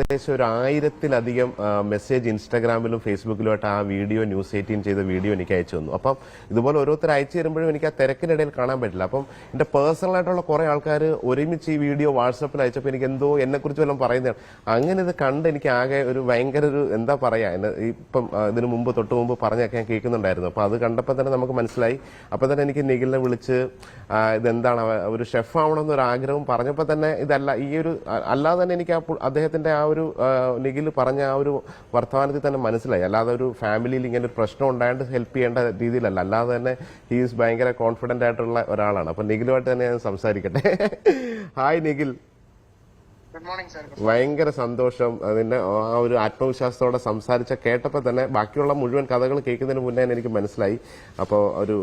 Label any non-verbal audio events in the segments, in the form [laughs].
ഏകദേശം ഒരു ആയിരത്തിലധികം മെസ്സേജ് ഇൻസ്റ്റാഗ്രാമിലും ഫേസ്ബുക്കിലുമായിട്ട് ആ വീഡിയോ ന്യൂസ് എയ്റ്റീൻ ചെയ്ത വീഡിയോ എനിക്ക് അയച്ചു തന്നു. അപ്പം ഇതുപോലെ ഓരോരുത്തർ അയച്ചു തരുമ്പോഴും എനിക്ക് ആ തിരക്കിനിടയിൽ കാണാൻ പറ്റില്ല. അപ്പം എന്റെ പേഴ്സണൽ ആയിട്ടുള്ള കുറേ ആൾക്കാർ ഒരുമിച്ച് ഈ വീഡിയോ വാട്സപ്പിൽ അയച്ചപ്പോൾ എനിക്ക് എന്തോ എന്നെക്കുറിച്ച് വല്ലതും പറയുന്നതാണ്. അങ്ങനെ ഇത് കണ്ട് എനിക്ക് ആകെ ഒരു ഭയങ്കര ഒരു എന്താ പറയുക എന്നെ ഇപ്പം ഇതിന് മുമ്പ് തൊട്ട് മുമ്പ് പറഞ്ഞൊക്കെ ഞാൻ കേൾക്കുന്നുണ്ടായിരുന്നു. അപ്പം അത് കണ്ടപ്പോൾ തന്നെ നമുക്ക് മനസ്സിലായി. അപ്പോൾ തന്നെ എനിക്ക് നിഖിലിനെ വിളിച്ച് ഇതെന്താണ് ഒരു ഷെഫ് ആവണമെന്നൊരു ആഗ്രഹം പറഞ്ഞപ്പോൾ തന്നെ ഇതല്ല ഈ ഒരു അല്ലാതെ തന്നെ എനിക്ക് ആ അദ്ദേഹത്തിന്റെ ആ ഒരു നിഖിൽ പറഞ്ഞ ആ ഒരു വർത്തമാനത്തിൽ തന്നെ മനസ്സിലായി. അല്ലാതെ ഒരു ഫാമിലിയിൽ ഇങ്ങനെ ഒരു പ്രശ്നം ഉണ്ടായിട്ട് ഹെൽപ്പ് ചെയ്യേണ്ട രീതിയിലല്ല. അല്ലാതെ തന്നെ ഹീസ് ഭയങ്കര കോൺഫിഡന്റ് ആയിട്ടുള്ള ഒരാളാണ്. അപ്പം നിഖിലുമായിട്ട് തന്നെ ഞാൻ സംസാരിക്കട്ടെ. [laughs] ഹായ് നിഖിൽ. ഭയങ്കര സന്തോഷം. അതിന്റെ ആ ഒരു ആത്മവിശ്വാസത്തോടെ സംസാരിച്ച കേട്ടപ്പോൾ തന്നെ ബാക്കിയുള്ള മുഴുവൻ കഥകൾ കേൾക്കുന്നതിന് മുന്നേ തന്നെ എനിക്ക് മനസ്സിലായി. അപ്പോൾ ഒരു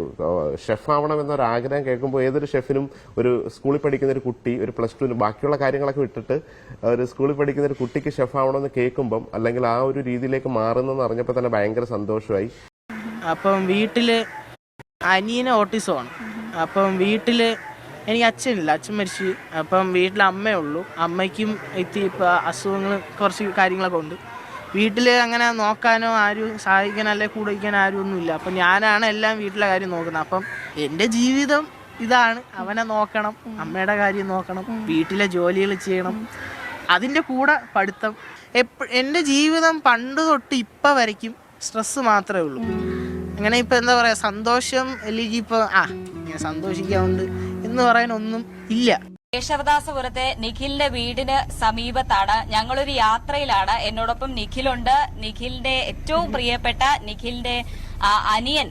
ഷെഫ് ആവണം എന്നൊരു ആഗ്രഹം കേൾക്കുമ്പോൾ ഏതൊരു ഷെഫിനും ഒരു സ്കൂളിൽ പഠിക്കുന്ന ഒരു കുട്ടി ഒരു പ്ലസ് ടുവിന് ബാക്കിയുള്ള കാര്യങ്ങളൊക്കെ വിട്ടിട്ട് ഒരു സ്കൂളിൽ പഠിക്കുന്ന ഒരു കുട്ടിക്ക് ഷെഫ് ആവണം എന്ന് കേൾക്കുമ്പം അല്ലെങ്കിൽ ആ ഒരു രീതിയിലേക്ക് മാറുന്നെന്ന് അറിഞ്ഞപ്പോൾ തന്നെ ഭയങ്കര സന്തോഷമായി. അപ്പം വീട്ടിൽ അനിയന് ഓട്ടിസമാണ്. അപ്പം വീട്ടിൽ എനിക്ക് അച്ഛനില്ല. അച്ഛൻ മരിച്ചു. അപ്പം വീട്ടിൽ അമ്മയേ ഉള്ളൂ. അമ്മയ്ക്കും എത്തി ഇപ്പം അസുഖങ്ങൾ കുറച്ച് കാര്യങ്ങളൊക്കെ ഉണ്ട്. വീട്ടിൽ അങ്ങനെ നോക്കാനോ ആരും സഹായിക്കാനോ അല്ലെങ്കിൽ കൂടെ വയ്ക്കാനോ ആരും ഒന്നുമില്ല അപ്പം ഞാനാണ് എല്ലാം വീട്ടിലെ കാര്യം നോക്കുന്നത്. അപ്പം എന്റെ ജീവിതം ഇതാണ്. അവനെ നോക്കണം. അമ്മയുടെ കാര്യം നോക്കണം. വീട്ടിലെ ജോലികൾ ചെയ്യണം. അതിന്റെ കൂടെ പഠിത്തം. എപ്പ എന്റെ ജീവിതം പണ്ട് തൊട്ട് ഇപ്പം വരയ്ക്കും സ്ട്രെസ്സ് മാത്രമേ ഉള്ളൂ. അങ്ങനെ ഇപ്പം എന്താ പറയുക സന്തോഷം അല്ലെങ്കിൽ ഇപ്പോൾ ആ ഞാൻ സന്തോഷിക്കാറുണ്ട് എന്ന് പറയാൻ ഒന്നും ഇല്ല. കേശവദാസപുരത്തെ നിഖിലിന്റെ വീടിന് സമീപത്താണ്. ഞങ്ങളൊരു യാത്രയിലാണ്. എന്നോടൊപ്പം നിഖിലുണ്ട്. നിഖിലിന്റെ ഏറ്റവും പ്രിയപ്പെട്ട നിഖിലിന്റെ അനിയൻ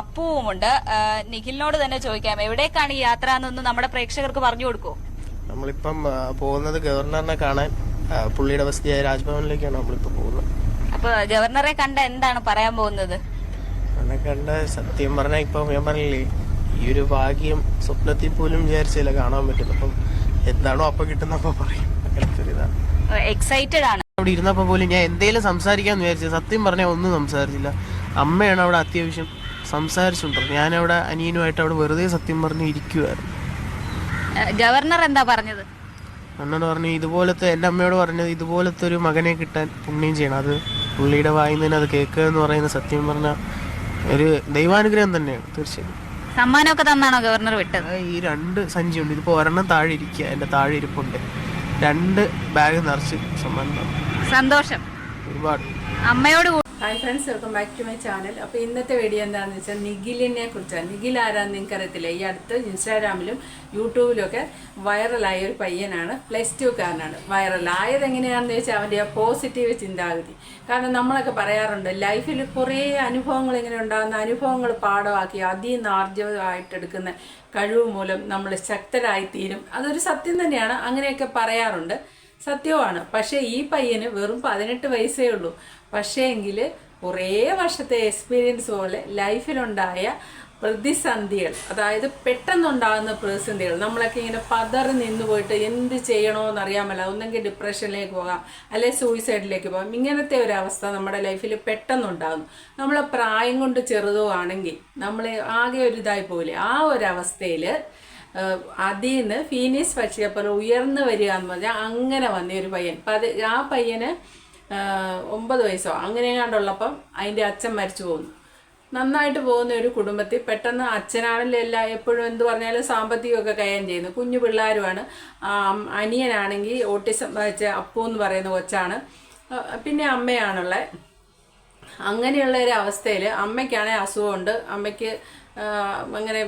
അപ്പുവുമുണ്ട്. നിഖിലിനോട് തന്നെ ചോദിക്കാം. എവിടേക്കാണ് ഈ യാത്ര എന്നൊന്ന് നമ്മുടെ പ്രേക്ഷകർക്ക് പറഞ്ഞു കൊടുക്കൂ. നമ്മളിപ്പം പോകുന്നത് ഗവർണറിനെ കാണാൻ പുള്ളിയുടെ വസതിയായ രാജ്ഭവനിലേക്കാണ് നമ്മളിപ്പോ പോകുന്നത്. അപ്പൊ ഗവർണറെ കണ്ട എന്താണ് പറയാൻ പോകുന്നത്? കണ്ട സത്യം പറഞ്ഞ ഇപ്പൊ ഞാൻ പറഞ്ഞില്ലേ ഈ ഒരു ഭാഗ്യം സ്വപ്നത്തിൽ പോലും വിചാരിച്ചില്ല കാണാൻ പറ്റും അപ്പം എന്താണോ അപ്പൊ കിട്ടുന്നപ്പോ പറയും. അങ്ങനത്തെ ഒരു ഇതാണ്. എക്സൈറ്റഡ് ആണ്. അവിടെ ഇരുന്നപ്പോ പോലും ഞാൻ എന്തേലും സംസാരിക്കാന്ന് വിചാരിച്ചു സത്യം പറഞ്ഞാൽ ഒന്നും സംസാരിച്ചില്ല. അമ്മയാണ് അവിടെ അത്യാവശ്യം സംസാരിച്ചുണ്ടോ? ഞാനവിടെ അനിയനുമായിട്ട് അവിടെ വെറുതെ സത്യം പറഞ്ഞ് ഇരിക്കുമായിരുന്നു ഗവർണർ എന്താ പറഞ്ഞത്? അണ്ണൻ പറഞ്ഞു ഇതുപോലത്തെ എന്റെ അമ്മയോട് പറഞ്ഞത് ഇതുപോലത്തെ ഒരു മകനെ കിട്ടാൻ പുണ്യം ചെയ്യണം. അത് പുള്ളിയുടെ വായിൽ നിന്ന് അത് കേൾക്കുക എന്ന് പറയുന്ന സത്യം പറഞ്ഞ ഒരു ദൈവാനുഗ്രഹം തന്നെയാണ്. തീർച്ചയായും. സമ്മാനമൊക്കെ തന്നാണോ ഗവർണർ വിട്ടത്? ഈ രണ്ട് സഞ്ചിയുണ്ട്. ഇതിപ്പോ ഒരെണ്ണം താഴെ ഇരിക്കുക. എന്റെ താഴെ ഇരിപ്പുണ്ട്. രണ്ട് ബാഗ് നിറച്ച് സമ്മാനം തന്നു. സന്തോഷം. ഒരുപാട്. അമ്മയോട് hi friends welcome back to my channel അപ്പോൾ ഇന്നത്തെ വീഡിയോ എന്താണെന്ന് വെച്ചാൽ നിഖിലിനെ കുറിച്ചാണ്. നിഖിൽ ആരാന്ന് നിങ്ങൾക്ക് അറിയത്തില്ല ഈ അടുത്ത് ഇൻസ്റ്റാഗ്രാമിലും യൂട്യൂബിലും ഒക്കെ വൈറലായ ഒരു പയ്യനാണ് പ്ലസ് ടു കാരനാണ്. വൈറലായത് എങ്ങനെയാണെന്ന് വെച്ചാൽ അവന്റെ ആ പോസിറ്റീവ് ചിന്താഗതി. കാരണം നമ്മളൊക്കെ പറയാറുണ്ട് ലൈഫിൽ കുറേ അനുഭവങ്ങൾ ഇങ്ങനെ ഉണ്ടാകുന്ന അനുഭവങ്ങൾ പാഠമാക്കി അതിനാർജവമായിട്ടെടുക്കുന്ന കഴിവ് മൂലം നമ്മൾ ശക്തരായിത്തീരും. അതൊരു സത്യം തന്നെയാണ്. അങ്ങനെയൊക്കെ പറയാറുണ്ട്. സത്യമാണ് പക്ഷേ ഈ പയ്യന് വെറും പതിനെട്ട് വയസ്സേ ഉള്ളൂ. പക്ഷേ എങ്കിൽ കുറേ വർഷത്തെ എക്സ്പീരിയൻസ് പോലെ ലൈഫിലുണ്ടായ പ്രതിസന്ധികൾ അതായത് പെട്ടെന്നുണ്ടാകുന്ന പ്രതിസന്ധികൾ നമ്മളൊക്കെ ഇങ്ങനെ പതറി നിന്ന് പോയിട്ട് എന്ത് ചെയ്യണമെന്ന് അറിയാമല്ല ഒന്നെങ്കിൽ ഡിപ്രഷനിലേക്ക് പോകാം അല്ലെ സൂയിസൈഡിലേക്ക് പോകാം. ഇങ്ങനത്തെ ഒരു അവസ്ഥ നമ്മുടെ ലൈഫിൽ പെട്ടെന്നുണ്ടാകുന്നു നമ്മളെ പ്രായം കൊണ്ട് ചെറുതോ ആണെങ്കിൽ നമ്മൾ ആകെ ഒരു ഇതായി പോലെ ആ ഒരു അവസ്ഥയിൽ അതിൽ നിന്ന് ഫീനിസ് പക്ഷിയെ പോലെ ഉയർന്നു വരിക എന്ന് പറഞ്ഞാൽ അങ്ങനെ വന്ന ഒരു പയ്യൻ. ആ പയ്യന് ഒമ്പത് വയസ്സോ അങ്ങനെയാണ്ടുള്ളപ്പം അതിന്റെ അച്ഛൻ മരിച്ചു പോകുന്നു. നന്നായിട്ട് പോകുന്ന ഒരു കുടുംബത്തിൽ പെട്ടെന്ന് അച്ഛനാണല്ലോ എല്ലാ എപ്പോഴും എന്ത് പറഞ്ഞാലും സാമ്പത്തികമൊക്കെ കൈകാര്യം ചെയ്യുന്നു കുഞ്ഞു പിള്ളേരുമാണ്. അനിയനാണെങ്കിൽ ഓട്ടിസം വെച്ച അപ്പു എന്ന് പറയുന്ന കൊച്ചാണ്. പിന്നെ അമ്മയാണുള്ളത്. അങ്ങനെയുള്ള ഒരു അവസ്ഥയിൽ അമ്മയ്ക്കാണെങ്കിൽ അസുഖമുണ്ട്. അമ്മയ്ക്ക് അങ്ങനെ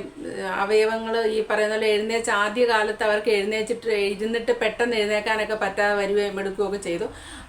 അവയവങ്ങൾ ഈ പറയുന്ന പോലെ എഴുന്നേച്ച് ആദ്യ കാലത്ത് അവർക്ക് എഴുന്നേച്ചിട്ട് ഇരുന്നിട്ട് പെട്ടെന്ന് എഴുന്നേക്കാനൊക്കെ പറ്റാതെ വരികയും എടുക്കുകയൊക്കെ ചെയ്തു.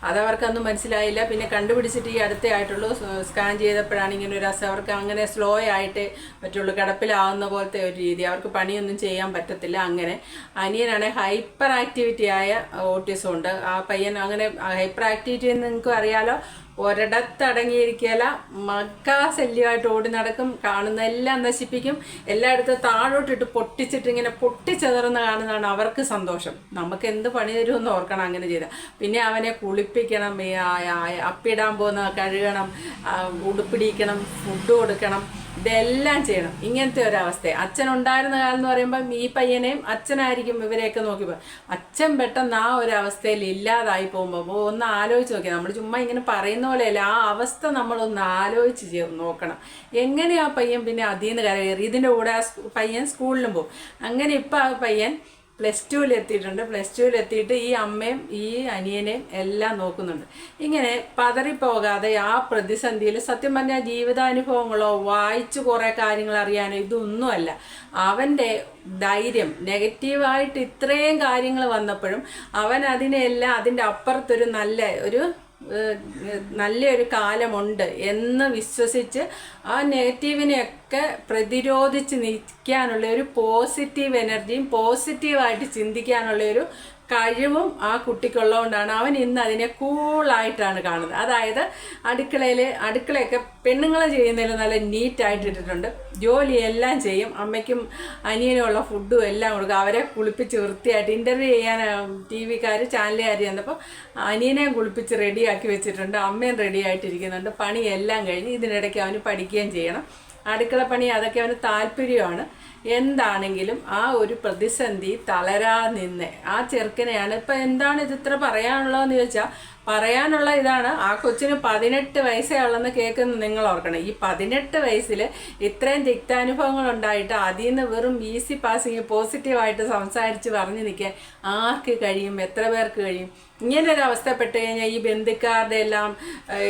അതവർക്കൊന്നും മനസ്സിലായില്ല. പിന്നെ കണ്ടുപിടിച്ചിട്ട് ഈ അടുത്തേ ആയിട്ടുള്ളൂ സ്കാൻ ചെയ്തപ്പോഴാണ് ഇങ്ങനെ ഒരു അസുഖം. അവർക്ക് അങ്ങനെ സ്ലോ ആയിട്ട് പറ്റുള്ളൂ കിടപ്പിലാവുന്ന പോലത്തെ ഒരു രീതി. അവർക്ക് പണിയൊന്നും ചെയ്യാൻ പറ്റത്തില്ല അങ്ങനെ. അനിയനാണെങ്കിൽ ഹൈപ്പർ ആക്ടിവിറ്റി ആയ ഓട്ടിസം ഉണ്ട്. ആ പയ്യൻ അങ്ങനെ ഹൈപ്പർ ആക്ടിവിറ്റി എന്ന് നിങ്ങൾക്ക് അറിയാലോ ഒരിടത്തടങ്ങിയിരിക്കല. മക്കാ ശല്യമായിട്ട് ഓടി നടക്കും കാണുന്ന എല്ലാം നശിപ്പിക്കും. എല്ലായിടത്തും താഴോട്ടിട്ട് പൊട്ടിച്ചിട്ട് ഇങ്ങനെ പൊട്ടിച്ചെതറുന്ന കാണുന്നതാണ് അവർക്ക് സന്തോഷം. നമുക്ക് എന്ത് പണി തരുമെന്ന് ഓർക്കണം അങ്ങനെ ചെയ്താൽ. പിന്നെ അവനെ കുളിപ്പിക്കണം അപ്പിടാൻ പോകുന്ന കഴുകണം ഉടുപ്പിടിക്കണം ഫുഡ് കൊടുക്കണം. ഇതെല്ലാം ചെയ്യണം. ഇങ്ങനത്തെ ഒരവസ്ഥ അച്ഛനുണ്ടായിരുന്ന കാലം എന്ന് പറയുമ്പം ഈ പയ്യനെയും അച്ഛനായിരിക്കും ഇവരെയൊക്കെ നോക്കിയപ്പോൾ അച്ഛൻ പെട്ടെന്ന് ആ ഒരു ഇല്ലാതായി പോകുമ്പോൾ ഒന്ന് ആലോചിച്ച് നോക്കിയാൽ നമ്മൾ ചുമ്മാ ഇങ്ങനെ പറയുന്ന പോലെയല്ല ആ അവസ്ഥ നമ്മളൊന്ന് ആലോചിച്ച് ചെയ്ത് നോക്കണം. എങ്ങനെയാ പയ്യൻ പിന്നെ അതിൽ നിന്ന് കരകയറി ഇതിന്റെ കൂടെ ആ പയ്യൻ സ്കൂളിലും പോകും. അങ്ങനെ ഇപ്പം ആ പയ്യൻ പ്ലസ് ടുവിൽ എത്തിയിട്ടുണ്ട്. പ്ലസ് ടുവിൽ എത്തിയിട്ട് ഈ അമ്മയും ഈ അനിയനെയും എല്ലാം നോക്കുന്നുണ്ട്. ഇങ്ങനെ പതറിപ്പോകാതെ ആ പ്രതിസന്ധിയിൽ സത്യം പറഞ്ഞാൽ ജീവിതാനുഭവങ്ങളോ വായിച്ച് കുറേ കാര്യങ്ങൾ അറിയാനോ ഇതൊന്നുമല്ല. അവന്റെ ധൈര്യം നെഗറ്റീവായിട്ട് ഇത്രയും കാര്യങ്ങൾ വന്നപ്പോഴും അവൻ അതിനെല്ലാം അതിന്റെ അപ്പുറത്തൊരു നല്ല ഒരു നല്ലൊരു കാലമുണ്ട് എന്ന് വിശ്വസിച്ച് ആ നെഗറ്റീവിനെയൊക്കെ പ്രതിരോധിച്ച് നിൽക്കാനുള്ള ഒരു പോസിറ്റീവ് എനർജിയും പോസിറ്റീവായിട്ട് ചിന്തിക്കാനുള്ള ഒരു കഴിവും ആ കുട്ടിക്കുള്ളതുകൊണ്ടാണ് അവൻ ഇന്ന് അതിനെ കൂളായിട്ടാണ് കാണുന്നത്. അതായത് അടുക്കളയിൽ അടുക്കളയൊക്കെ പെണ്ണുങ്ങൾ ചെയ്യുന്നതിൽ നല്ല നീറ്റായിട്ട് ഇട്ടിട്ടുണ്ട്. ജോലിയെല്ലാം ചെയ്യും. അമ്മയ്ക്കും അനിയനുമുള്ള ഫുഡും എല്ലാം കൊടുക്കും. അവരെ കുളിപ്പിച്ച് വൃത്തിയായിട്ട് ഇന്റർവ്യൂ ചെയ്യാൻ ടി വിക്കാർ ചാനലുകാർ ചെന്നപ്പോൾ അനിയനെ കുളിപ്പിച്ച് റെഡിയാക്കി വെച്ചിട്ടുണ്ട്. അമ്മയും റെഡിയായിട്ടിരിക്കുന്നുണ്ട് പണിയെല്ലാം കഴിഞ്ഞ് ഇതിനിടയ്ക്ക് അവന് പഠിക്കുകയും ചെയ്യണം. അടുക്കള പണി അതൊക്കെ അവന് താല്പര്യമാണ്. എന്താണെങ്കിലും ആ ഒരു പ്രതിസന്ധി തളരാ നിന്ന് ആ ചെറുക്കനെയാണ്. ഇപ്പം എന്താണ് ഇത് ഇത്ര പറയാനുള്ളതെന്ന് ചോദിച്ചാൽ പറയാനുള്ള ഇതാണ്. ആ കൊച്ചിന് പതിനെട്ട് വയസ്സേ ഉള്ളെന്ന് കേൾക്കുന്ന നിങ്ങൾ ഓർക്കണം. ഈ പതിനെട്ട് വയസ്സിൽ ഇത്രയും തിക്താനുഭവങ്ങൾ ഉണ്ടായിട്ട് അതിൽ നിന്ന് വെറും ഈസി പാസിങ് പോസിറ്റീവായിട്ട് സംസാരിച്ച് പറഞ്ഞു നിൽക്കാൻ ആർക്ക് കഴിയും? എത്ര പേർക്ക് കഴിയും? ഇങ്ങനെ ഒരു കഴിഞ്ഞാൽ ഈ ബന്ധുക്കാരുടെ എല്ലാം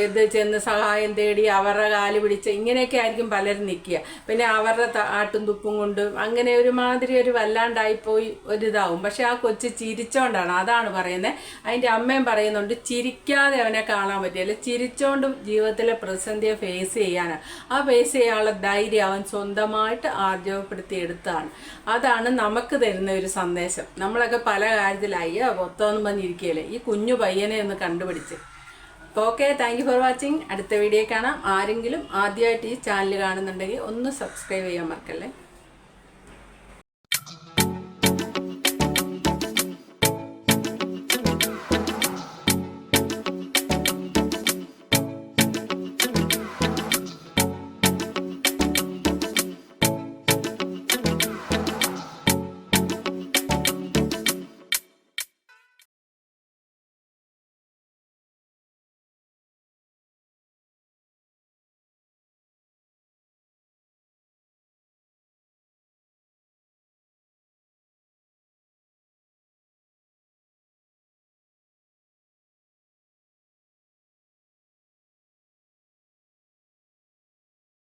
ഇത് ചെന്ന് സഹായം തേടി അവരുടെ കാൽ പിടിച്ച് ഇങ്ങനെയൊക്കെ ആയിരിക്കും പലരും നിൽക്കുക. പിന്നെ അവരുടെ ആട്ടും തുപ്പും കൊണ്ട് അങ്ങനെ ഒരുമാതിരി ഒരു വല്ലാണ്ടായിപ്പോയി ഒരിതാവും. പക്ഷെ ആ കൊച്ചു ചിരിച്ചോണ്ടാണ്. അതാണ് പറയുന്നത്. അതിന്റെ അമ്മയും പറയുന്നുണ്ട് ചിരിക്കാതെ അവനെ കാണാൻ പറ്റില്ല. ചിരിച്ചോണ്ടും ജീവിതത്തിലെ പ്രതിസന്ധിയെ ഫേസ് ചെയ്യാനാണ്. ആ ഫേസ് ചെയ്യാനുള്ള ധൈര്യം അവൻ സ്വന്തമായിട്ട് ആർജവപ്പെടുത്തി എടുത്താണ്. അതാണ് നമുക്ക് തരുന്ന ഒരു സന്ദേശം. നമ്മളൊക്കെ പല കാര്യത്തിലായി പൊത്തോന്നും പറഞ്ഞിരിക്കുകയല്ലേ ഈ കുഞ്ഞു പയ്യനെ ഒന്ന് കണ്ടുപിടിച്ച്. അപ്പോൾ okay thank you for watching അടുത്ത വീഡിയോ കാണാം. ആരെങ്കിലും ആദ്യമായിട്ട് ഈ ചാനൽ കാണുന്നുണ്ടെങ്കിൽ ഒന്ന് സബ്സ്ക്രൈബ് ചെയ്യാൻ മറക്കല്ലേ?